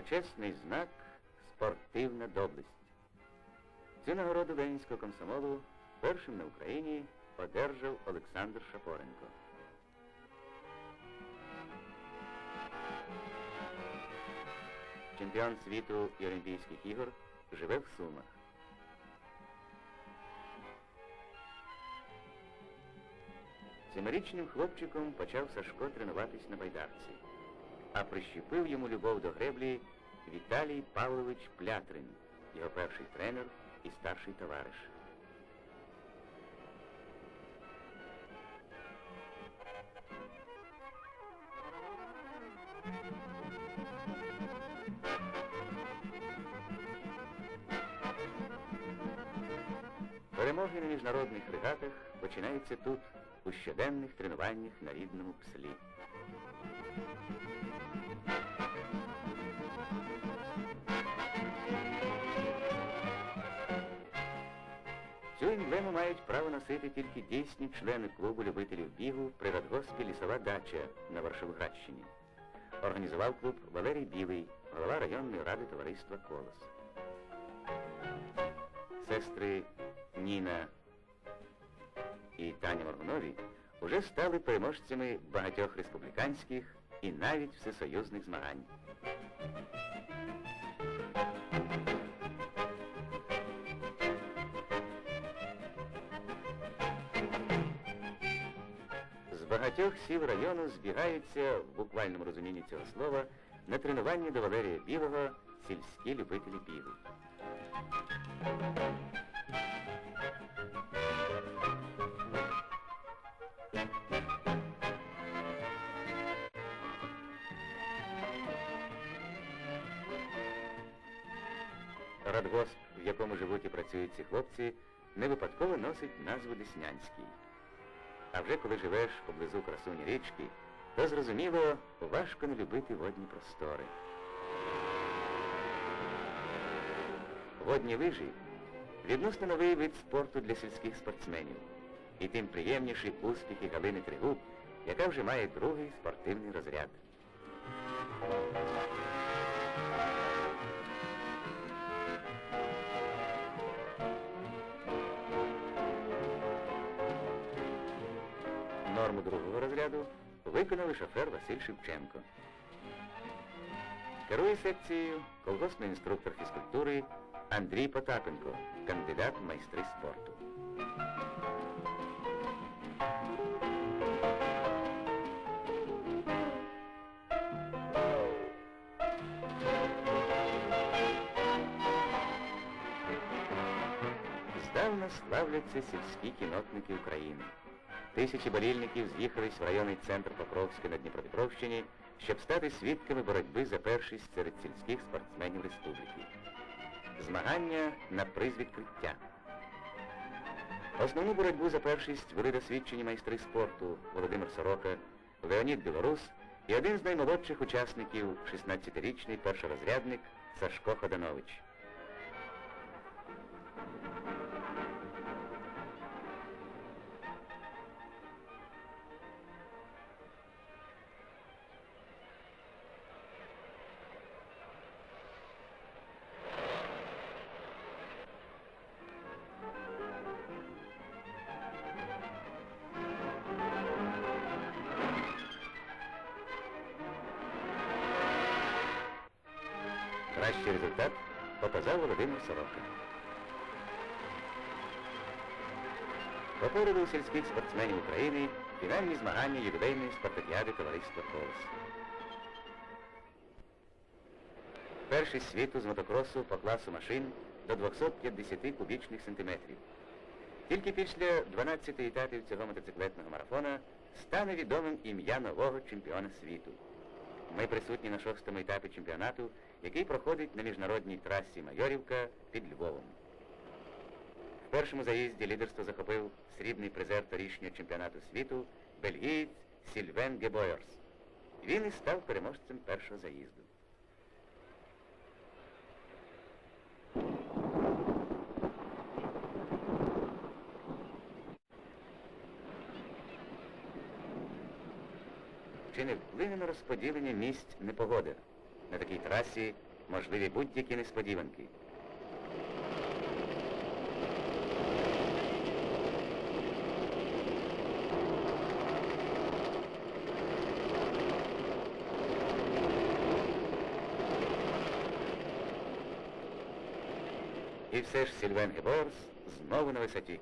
почесний знак спортивна доблесть. Цю нагороду Ленінського комсомолу першим на Україні одержав Олександр Шапоренко. Чемпіон світу і Олімпійських ігор живе в Сумах. Семирічним хлопчиком почав Сашко тренуватись на байдарці, а прищепив йому любов до греблі Віталій Павлович Плятрин, його перший тренер і старший товариш. Перемоги на міжнародних регатах починаються тут, у щоденних тренуваннях на рідному пслі. Мають право носити тільки дійсні члени клубу любителів бігу при радгоспі Лісова дача на Варшавградщині. Організував клуб Валерій Білий, голова районної ради товариства Колос. Сестри Ніна і Таня Моргунові уже стали переможцями багатьох республіканських і навіть всесоюзних змагань. Багатьох сіл району збігаються в буквальному розумінні цього слова на тренуванні до Валерія Білого сільські любителі бігу. Радгосп, в якому живуть і працюють ці хлопці, не випадково носить назву Деснянський. А вже коли живеш поблизу красуні річки, то зрозуміло, важко не любити водні простори. Водні лижі відносно новий вид спорту для сільських спортсменів. І тим приємніші успіхи Галини Тригуб, яка вже має другий спортивний розряд. Виконали шофер Василь Шевченко. Керує секцією колгоспний інструктор фізкультури Андрій Потапенко, кандидат в майстри спорту. Здавна славляться сільські кінотники України. Тисячі болільників з'їхались в районний центр Покровська на Дніпропетровщині, щоб стати свідками боротьби за першість серед сільських спортсменів республіки. Змагання на приз відкриття. Основну боротьбу за першість вели досвідчені майстри спорту Володимир Сорока, Леонід Білорус і один з наймолодших учасників, 16-річний першорозрядник Сашко Ходанович. Кращий результат показав Володимир Сорока. Попереду сільських спортсменів України фінальні змагання ювілейної спартакіади товариства «Колос». Першість світу з мотокросу по класу машин до 250 кубічних сантиметрів. Тільки після 12 етапів цього мотоциклетного марафона стане відомим ім'я нового чемпіона світу. Ми присутні на шостому етапі чемпіонату, який проходить на міжнародній трасі Майорівка під Львовом. В першому заїзді лідерство захопив срібний призер торішнього чемпіонату світу бельгієць Сільвен Гебойерс. Він і став переможцем першого заїзду. Чи не вплине на розподілення місць непогода? На такій трасі можливі будь-які несподіванки. І все ж Сільвен Геборс знову на висоті.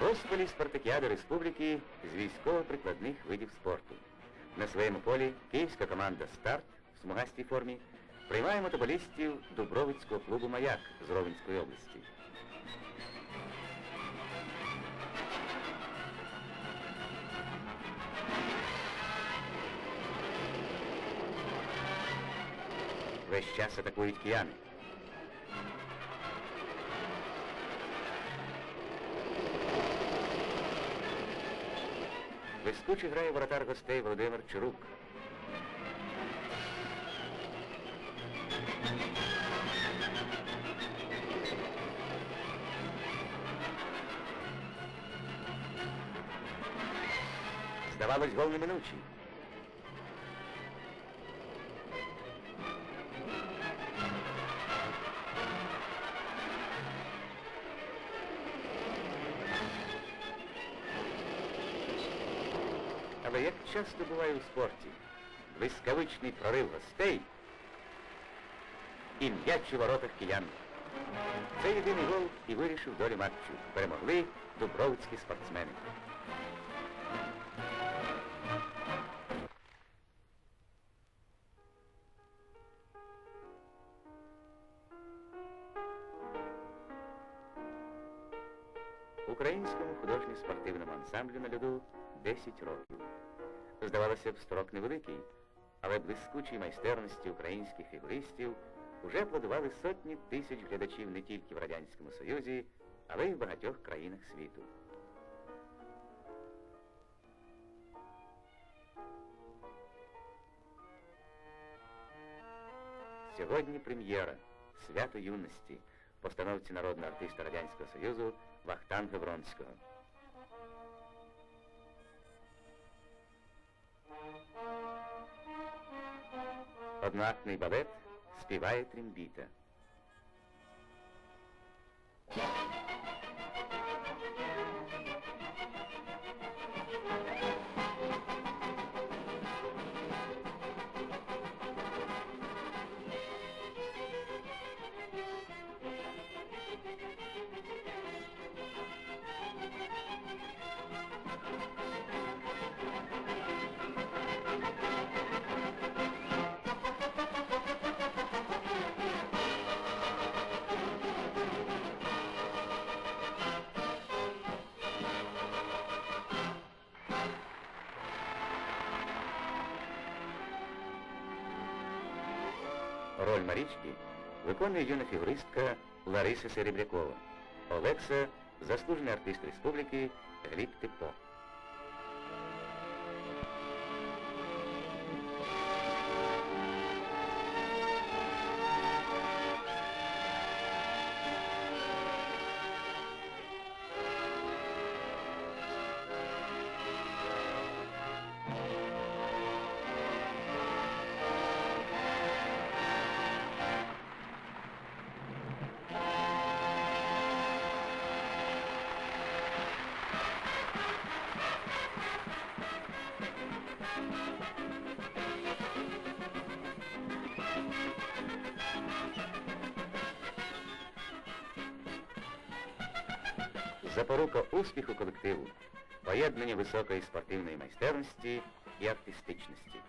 Розпалі спартакіади республіки з військово-прикладних видів спорту. На своєму полі київська команда Старт в смугастій формі приймає мотоболістів Дубровицького клубу Маяк з Ровенської області. Весь час атакують кияни. Блискуче грає воротар гостей Володимир Чарук. Здавалось, гол неминучий. Часто буває у спорті, блискавичний прорив гостей і м'яч у воротах киян. Це єдиний гол і вирішив долю матчу. Перемогли дубровицькі спортсмени. Українському художньо-спортивному ансамблю на льоду 10 років. Здавалося б, строк невеликий, але блискучій майстерності українських фігуристів уже аплодували сотні тисяч глядачів не тільки в Радянському Союзі, але й в багатьох країнах світу. Сьогодні прем'єра Свято юності постановці народного артиста Радянського Союзу Вахтанга Вронського. Одноактний балет співає трембіта. Роль Марічки виконує юна фігуристка Лариса Серебрякова. Олекса – заслужений артист республіки Гліб Типо. Запорука успіху колективу, поєднання високої спортивної майстерності і артистичності.